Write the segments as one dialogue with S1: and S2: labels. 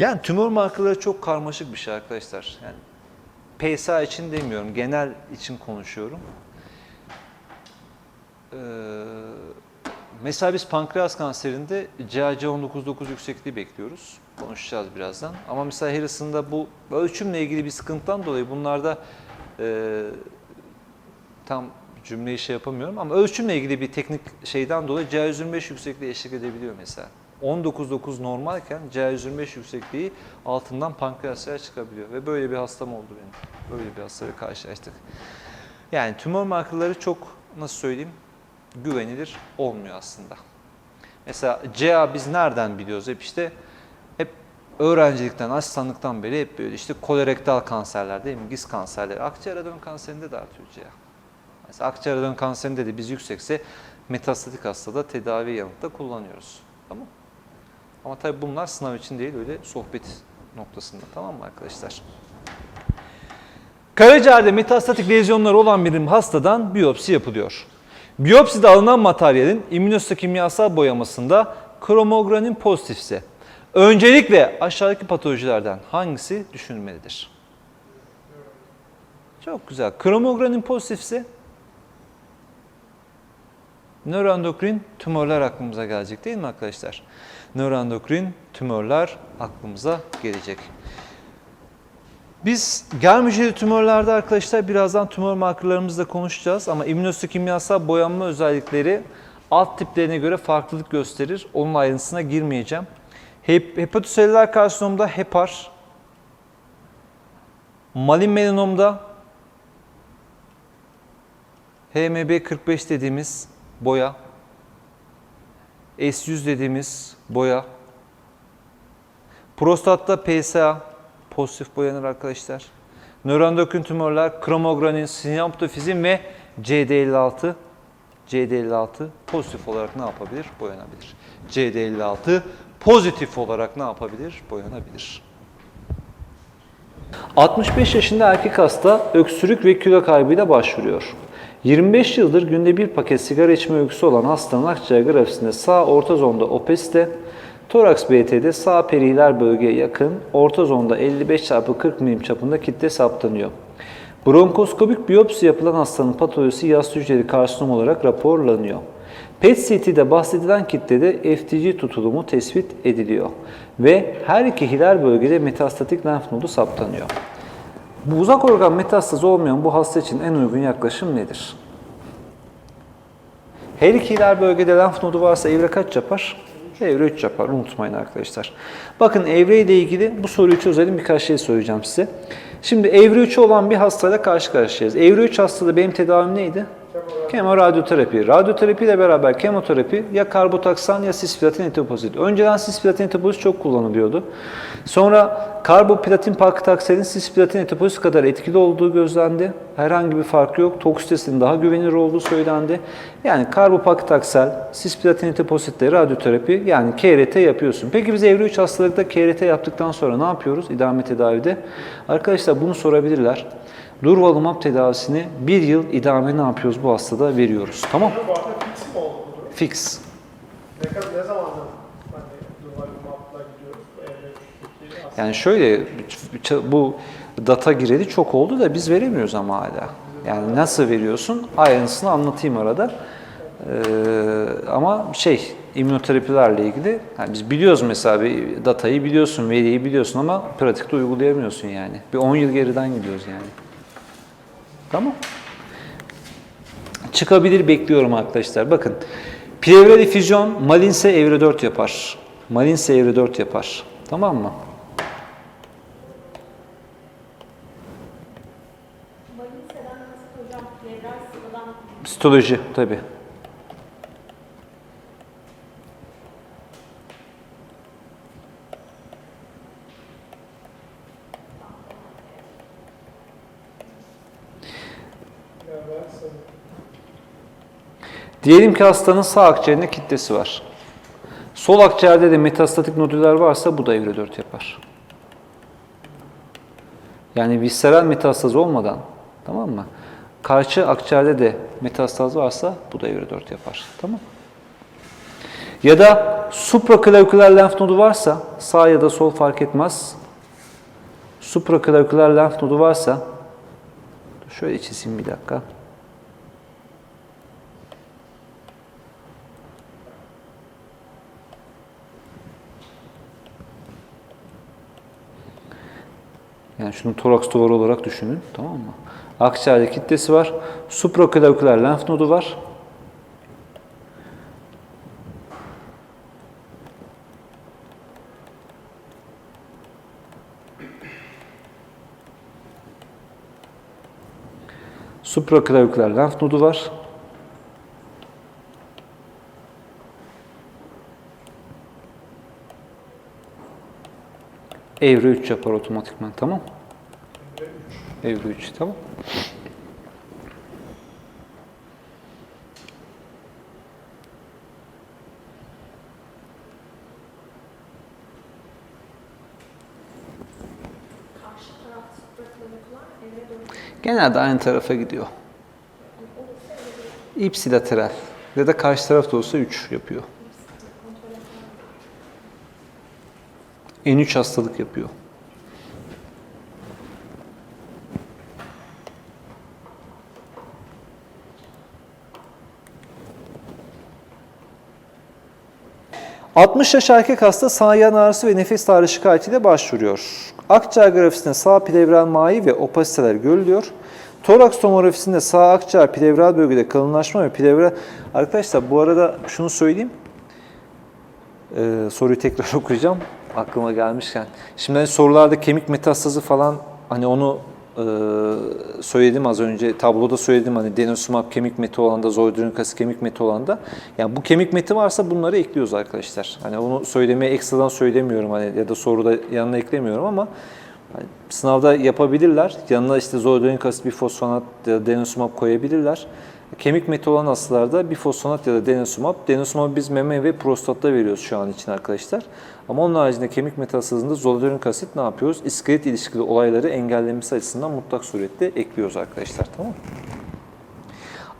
S1: Yani tümör markaları çok karmaşık bir şey arkadaşlar. Yani PSA için demiyorum, genel için konuşuyorum. Ee, mesela biz pankreas kanserinde CA-19-9 yüksekliği bekliyoruz. Konuşacağız birazdan. Ama mesela Harrison'da bu ölçümle ilgili bir sıkıntıdan dolayı bunlarda e, tam cümleyi şey yapamıyorum ama ölçümle ilgili bir teknik şeyden dolayı CA125 yüksekliği eşlik edebiliyor mesela. 19.9 normalken CA125 yüksekliği altından pankreasya çıkabiliyor ve böyle bir hastam oldu benim. Böyle bir hastayla karşılaştık. Yani tümör markaları çok nasıl söyleyeyim güvenilir olmuyor aslında. Mesela CA biz nereden biliyoruz? Hep işte hep öğrencilikten, asistanlıktan beri hep böyle işte kolorektal kanserler değil mi? Giz kanserleri. Akciğer adamın kanserinde de artıyor CA. Mesela akciğer adamın kanserinde de biz yüksekse metastatik hastada tedavi yanıtında kullanıyoruz. Tamam Ama tabii bunlar sınav için değil öyle sohbet noktasında tamam mı arkadaşlar? Karaciğerde metastatik lezyonları olan bir hastadan biyopsi yapılıyor. Biyopside alınan materyalin immünostakimyasal boyamasında kromogranin pozitifse öncelikle aşağıdaki patolojilerden hangisi düşünülmelidir? Çok güzel. Kromogranin pozitifse nöroendokrin tümörler aklımıza gelecek değil mi arkadaşlar? Nöroendokrin tümörler aklımıza gelecek. Biz gel hücreli tümörlerde arkadaşlar birazdan tümör markerlarımızla konuşacağız ama immünostakimyasal boyanma özellikleri alt tiplerine göre farklılık gösterir. Onun ayrıntısına girmeyeceğim. Hep, hepatoselüler karsinomda hepar, malin melanomda HMB45 dediğimiz boya, S100 dediğimiz boya, prostatta PSA pozitif boyanır arkadaşlar. Nöroendokrin tümörler, kromogranin, sinyamptofizin ve CD56 CD56 pozitif olarak ne yapabilir? Boyanabilir. CD56 pozitif olarak ne yapabilir? Boyanabilir. 65 yaşında erkek hasta öksürük ve kilo kaybıyla başvuruyor. 25 yıldır günde bir paket sigara içme öyküsü olan hastanın akciğer grafisinde sağ orta zonda opesite, toraks BT'de sağ perihiler bölgeye yakın, orta zonda 55 x 40 mm çapında kitle saptanıyor. Bronkoskopik biyopsi yapılan hastanın patolojisi yastı hücreli karsinom olarak raporlanıyor. PET-CT'de bahsedilen kitlede FTG tutulumu tespit ediliyor ve her iki hilal bölgede metastatik lenf nodu saptanıyor. Bu uzak organ metastazı olmayan bu hasta için en uygun yaklaşım nedir? Her iki hilal bölgede lenf nodu varsa evre kaç yapar? Evre 3 yapar. Unutmayın arkadaşlar. Bakın evre ile ilgili bu soruyu çözelim. Birkaç şey söyleyeceğim size. Şimdi evre 3 olan bir hastayla karşı karşıyayız. Evre 3 hastada benim tedavim neydi? Kemoradyoterapi. Radyoterapi ile beraber kemoterapi ya karbotaksan ya sisplatin etopozit. Önceden sisplatin etopozit çok kullanılıyordu. Sonra karboplatin paktakselin sisplatin etopozit kadar etkili olduğu gözlendi. Herhangi bir farkı yok. Toksitesinin daha güvenilir olduğu söylendi. Yani karbopaktaksel, sisplatin etopozitle radyoterapi yani KRT yapıyorsun. Peki biz evre 3 hastalıkta KRT yaptıktan sonra ne yapıyoruz idame tedavide? Arkadaşlar bunu sorabilirler. Durvalumab tedavisini bir yıl idame ne yapıyoruz bu hastada veriyoruz. Tamam?
S2: Fix mi oldu?
S1: Fix.
S2: Ne, ne zamandır hani
S1: Yani şöyle bu data gireli çok oldu da biz veremiyoruz ama hala. Yani nasıl veriyorsun? Ayrıntısını anlatayım arada. Ee, ama şey immünoterapilerle ilgili yani biz biliyoruz mesela bir datayı biliyorsun, veriyi biliyorsun ama pratikte uygulayamıyorsun yani. Bir 10 yıl geriden gidiyoruz yani. Tamam. Çıkabilir bekliyorum arkadaşlar. Bakın. Plevral difüzyon malinse evre 4 yapar. Malinse evre 4 yapar. Tamam mı?
S3: Malinseden nasıl
S1: Diyelim ki hastanın sağ akciğerinde kitlesi var. Sol akciğerde de metastatik nodüler varsa bu da evre 4 yapar. Yani visceral metastaz olmadan tamam mı? Karşı akciğerde de metastaz varsa bu da evre 4 yapar. Tamam Ya da supraklavikular lenf nodu varsa sağ ya da sol fark etmez. Supraklavikular lenf nodu varsa şöyle çizeyim bir dakika. Yani şunu toraks duvarı olarak düşünün. Tamam mı? Akciğerde kitlesi var. Supraklavikular lenf nodu var. Supraklavikular lenf nodu var. Evre 3 yapar otomatikman tamam. Evre 3 tamam.
S3: Taraf.
S1: Genelde aynı tarafa gidiyor. İpsilateral ya da karşı tarafta olsa 3 yapıyor. N3 hastalık yapıyor. ...60 yaş erkek hasta sağ yan ağrısı ve nefes darlığı şikayetiyle başvuruyor. Akciğer grafisinde sağ plevral mayi ve opasiteler görülüyor. Toraks tomografisinde sağ akciğer plevral bölgede kalınlaşma ve plevral... Arkadaşlar bu arada şunu söyleyeyim. Ee, soruyu tekrar okuyacağım aklıma gelmişken. Şimdi hani sorularda kemik metastazı falan hani onu e, söyledim az önce tabloda söyledim hani denosumab kemik meti olanda zoydronic asit kemik meti olanda yani bu kemik meti varsa bunları ekliyoruz arkadaşlar. Hani onu söylemeye ekstradan söylemiyorum hani ya da soruda yanına eklemiyorum ama hani sınavda yapabilirler. Yanına işte zoydronic asit bir fosfonat ya da denosumab koyabilirler. Kemik meti olan hastalarda bir fosfonat ya da denosumab. Denosumabı biz meme ve prostatta veriyoruz şu an için arkadaşlar. Ama onun haricinde kemik meti hastalığında zoledonic asit ne yapıyoruz? İskelet ilişkili olayları engellemesi açısından mutlak surette ekliyoruz arkadaşlar. Tamam mı?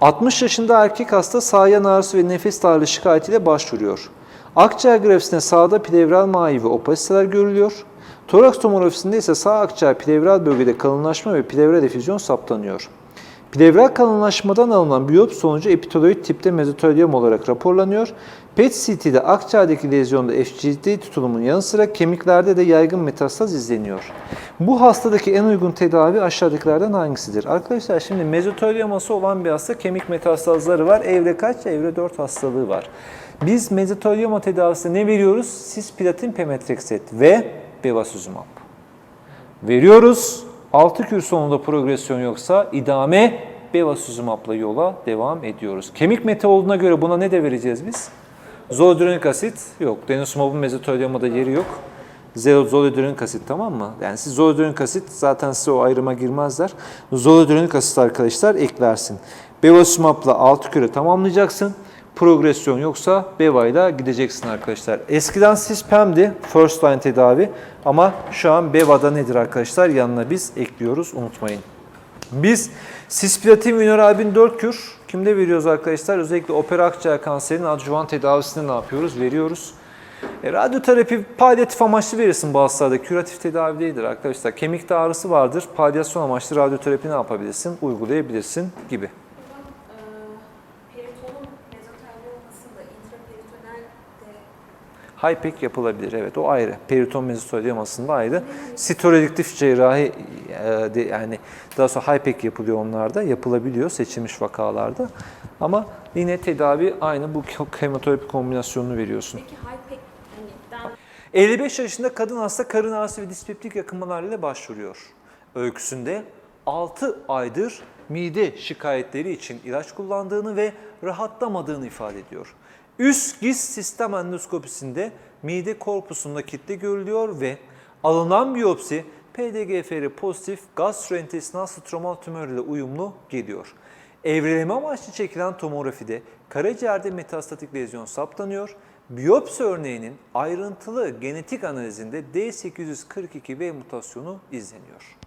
S1: 60 yaşında erkek hasta sağ yan ağrısı ve nefes darlığı şikayetiyle başvuruyor. Akciğer grafisinde sağda plevral mayi ve opasiteler görülüyor. Toraks tomografisinde ise sağ akciğer plevral bölgede kalınlaşma ve plevral efüzyon saptanıyor. Plevral kalınlaşmadan alınan biyopsi sonucu epiteloid tipte mezoteliom olarak raporlanıyor. PET-CT'de akciğerdeki lezyonda FGD tutulumun yanı sıra kemiklerde de yaygın metastaz izleniyor. Bu hastadaki en uygun tedavi aşağıdakilerden hangisidir? Arkadaşlar şimdi mezoteliyoması olan bir hasta kemik metastazları var. Evre kaç? Evre 4 hastalığı var. Biz mezotelioma tedavisinde ne veriyoruz? Cisplatin pemetrexed ve bevacizumab. Veriyoruz. 6 kür sonunda progresyon yoksa idame bevacizumabla yola devam ediyoruz. Kemik meti olduğuna göre buna ne de vereceğiz biz? Zoledronik asit yok. Denosumabın mezoteliomada yeri yok. Zoledronik asit tamam mı? Yani siz zoledronik asit zaten size o ayrıma girmezler. Zoledronik asit arkadaşlar eklersin. Bevacizumabla 6 küre tamamlayacaksın. Progresyon yoksa Beva ile gideceksin arkadaşlar. Eskiden Sispem'di first line tedavi ama şu an Beva'da nedir arkadaşlar? Yanına biz ekliyoruz unutmayın. Biz Cisplatin Vinorabin 4 kür kimde veriyoruz arkadaşlar? Özellikle opera akciğer kanserinin adjuvan tedavisinde ne yapıyoruz? Veriyoruz. E, radyoterapi palyatif amaçlı verirsin bu hastalarda. Küratif tedavi değildir arkadaşlar. Kemikte ağrısı vardır. Palyasyon amaçlı radyoterapi ne yapabilirsin? Uygulayabilirsin gibi. Hypek yapılabilir evet o ayrı. Periton mezoteliyomasında ayrı. Sitorediktif cerrahi e, de- yani daha sonra Hypek yapılıyor onlarda. Yapılabiliyor seçilmiş vakalarda. Ama yine tedavi aynı bu kemoterapi kombinasyonunu veriyorsun.
S3: peki hani den
S1: 55 yaşında kadın hasta karın ağrısı ve dispeptik yakınmalarıyla başvuruyor. Öyküsünde 6 aydır mide şikayetleri için ilaç kullandığını ve rahatlamadığını ifade ediyor. Üst giz sistem endoskopisinde mide korpusunda kitle görülüyor ve alınan biyopsi PDGFR pozitif gastrointestinal stromal tümör ile uyumlu geliyor. Evreleme amaçlı çekilen tomografide karaciğerde metastatik lezyon saptanıyor. Biyopsi örneğinin ayrıntılı genetik analizinde D842V mutasyonu izleniyor.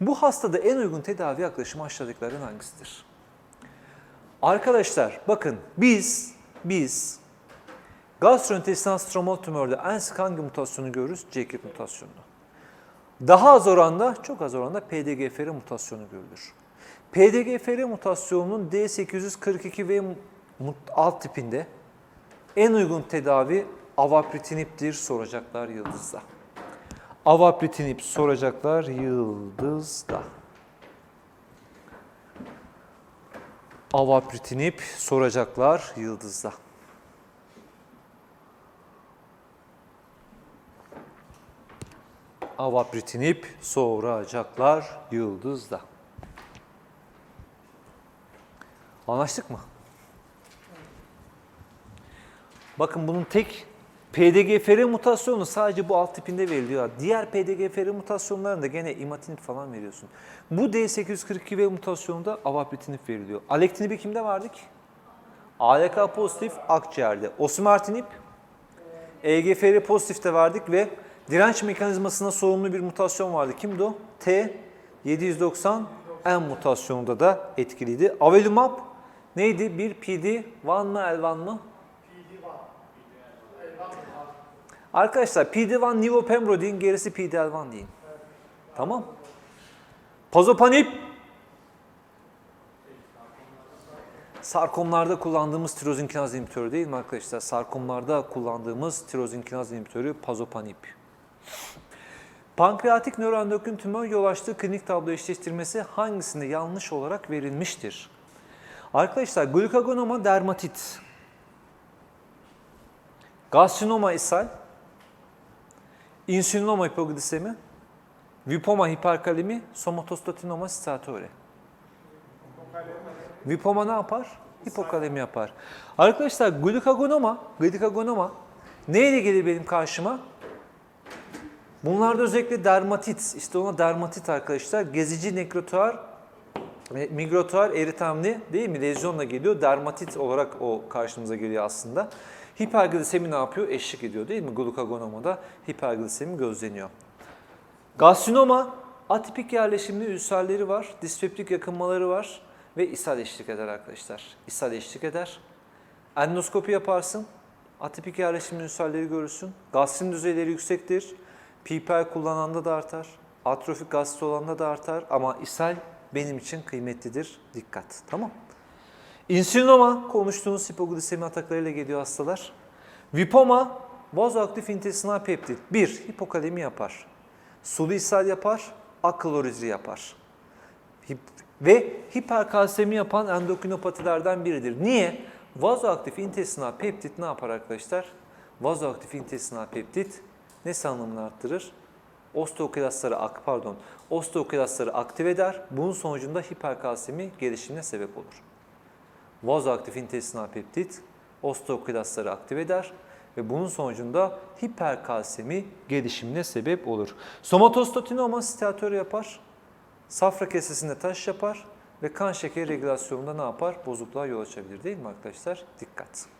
S1: Bu hastada en uygun tedavi yaklaşımı aşağıdakilerden hangisidir? Arkadaşlar bakın biz biz Gastrointestinal stromal tümörde en sık hangi mutasyonu görürüz? C-KIT mutasyonunu. Daha az oranda, çok az oranda PDGFR mutasyonu görülür. PDGFR mutasyonunun D842V mut- alt tipinde en uygun tedavi avapritiniptir soracaklar yıldızda. Avapritinip soracaklar yıldızda. Avapritinip soracaklar yıldızda. Avapritinip soracaklar yıldızda. Anlaştık mı? Bakın bunun tek PDGFR mutasyonu sadece bu alt tipinde veriliyor. Diğer PDGFR mutasyonlarında gene imatinib falan veriyorsun. Bu D842V mutasyonunda avapritinib veriliyor. Alektinib'i kimde verdik? ALK pozitif akciğerde. Osimertinib EGFR pozitifte verdik ve direnç mekanizmasına sorumlu bir mutasyon vardı. Kimdi o? T790M mutasyonunda da etkiliydi. Avelumab neydi? Bir PD1 mı L1 mı? Arkadaşlar PD1 Nivopembro deyin, gerisi PD-L1 deyin. Tamam. Pazopanib. Sarkomlarda kullandığımız tirozin kinaz inhibitörü değil mi arkadaşlar? Sarkomlarda kullandığımız tirozin kinaz inhibitörü pazopanib. Pankreatik nöroendokrin tümör yol açtığı klinik tablo eşleştirmesi hangisinde yanlış olarak verilmiştir? Arkadaşlar glukagonoma dermatit, gastrinoma ishal, insülinoma hipoglisemi, vipoma hiperkalemi, somatostatinoma statore. Vipoma ne yapar? Hipokalemi yapar. Arkadaşlar glukagonoma, glukagonoma neyle gelir benim karşıma? Bunlarda özellikle dermatit, işte ona dermatit arkadaşlar. Gezici nekrotuar, ve migratuar eritemli değil mi? Lezyonla geliyor. Dermatit olarak o karşımıza geliyor aslında. Hiperglisemi ne yapıyor? Eşlik ediyor değil mi? Glukagonomada hiperglisemi gözleniyor. Gastrinoma atipik yerleşimli ülserleri var, dispeptik yakınmaları var ve ishal eşlik eder arkadaşlar. İshal eşlik eder. Endoskopi yaparsın, atipik yerleşimli ülserleri görürsün. Gastrin düzeyleri yüksektir. PPL kullananda da artar. Atrofik gastrit olanda da artar ama ishal benim için kıymetlidir. Dikkat. Tamam. İnsülinoma konuştuğumuz hipoglisemi ataklarıyla geliyor hastalar. Vipoma vazoaktif intestinal peptit. 1. Hipokalemi yapar. Sulu ishal yapar, aklorizri yapar. Hip- ve hiperkalsemi yapan endokrinopatilerden biridir. Niye? Vazoaktif intestinal peptit ne yapar arkadaşlar? Vazoaktif intestinal peptit ne salınımını arttırır? Osteoklastları ak pardon, osteoklastları aktive eder. Bunun sonucunda hiperkalsemi gelişimine sebep olur. Vazoaktif intestinal peptit osteoklastları aktive eder ve bunun sonucunda hiperkalsemi gelişimine sebep olur. Somatostatinoma statör yapar, safra kesesinde taş yapar ve kan şekeri regülasyonunda ne yapar? Bozukluğa yol açabilir değil mi arkadaşlar? Dikkat.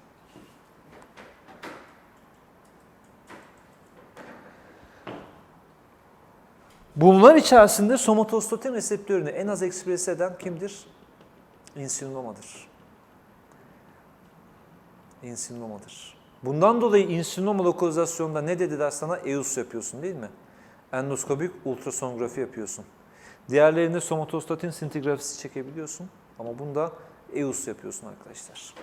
S1: Bunlar içerisinde somatostatin reseptörünü en az ekspresi eden kimdir? İnsülinomadır. İnsülinomadır. Bundan dolayı insülinoma lokalizasyonunda ne dediler sana? EUS yapıyorsun değil mi? Endoskopik ultrasonografi yapıyorsun. Diğerlerinde somatostatin sintigrafisi çekebiliyorsun ama bunda EUS yapıyorsun arkadaşlar.